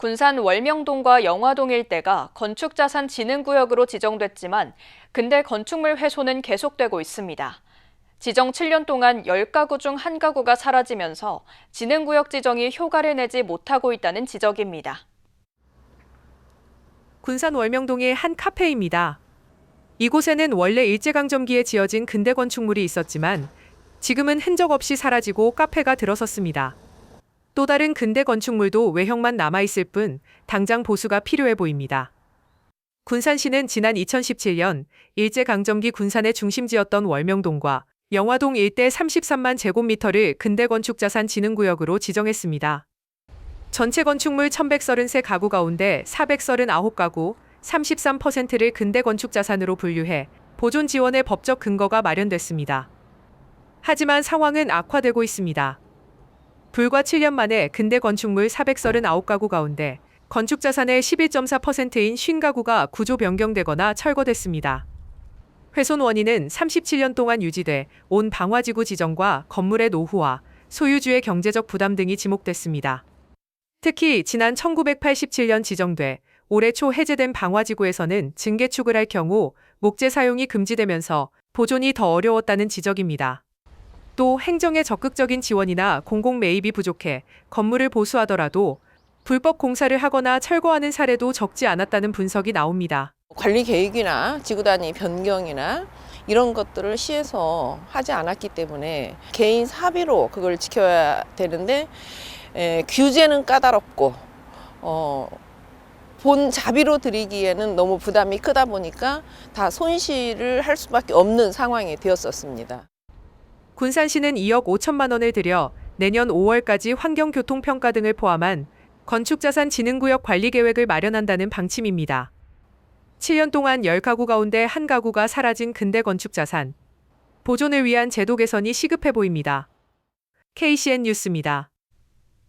군산 월명동과 영화동 일대가 건축자산 진흥구역으로 지정됐지만 근대 건축물 훼손은 계속되고 있습니다. 지정 7년 동안 10가구 중 1가구가 사라지면서 진흥구역 지정이 효과를 내지 못하고 있다는 지적입니다. 군산 월명동의 한 카페입니다. 이곳에는 원래 일제강점기에 지어진 근대 건축물이 있었지만 지금은 흔적 없이 사라지고 카페가 들어섰습니다. 또 다른 근대 건축물도 외형만 남아있을 뿐 당장 보수가 필요해 보입니다. 군산시는 지난 2017년 일제강점기 군산의 중심지였던 월명동과 영화동 일대 33만 제곱미터를 근대 건축자산 진흥구역으로 지정했습니다. 전체 건축물 1133 가구 가운데 439 가구, 33%를 근대 건축 자산으로 분류해 보존 지원의 법적 근거가 마련됐습니다. 하지만 상황은 악화되고 있습니다. 불과 7년 만에 근대 건축물 439가구 가운데 건축 자산의 11.4%인 50가구가 구조 변경되거나 철거됐습니다. 훼손 원인은 37년 동안 유지돼 온 방화지구 지정과 건물의 노후화, 소유주의 경제적 부담 등이 지목됐습니다. 특히 지난 1987년 지정돼 올해 초 해제된 방화지구에서는 증개축을 할 경우 목재 사용이 금지되면서 보존이 더 어려웠다는 지적입니다. 또 행정의 적극적인 지원이나 공공 매입이 부족해 건물을 보수하더라도 불법 공사를 하거나 철거하는 사례도 적지 않았다는 분석이 나옵니다. 관리 계획이나 지구 단위 변경이나 이런 것들을 시에서 하지 않았기 때문에 개인 사비로 그걸 지켜야 되는데 에, 규제는 까다롭고 어, 본 자비로 드리기에는 너무 부담이 크다 보니까 다 손실을 할 수밖에 없는 상황이 되었었습니다. 군산시는 2억 5천만 원을 들여 내년 5월까지 환경교통평가 등을 포함한 건축자산 진흥구역 관리 계획을 마련한다는 방침입니다. 7년 동안 10가구 가운데 한 가구가 사라진 근대 건축자산. 보존을 위한 제도 개선이 시급해 보입니다. KCN 뉴스입니다.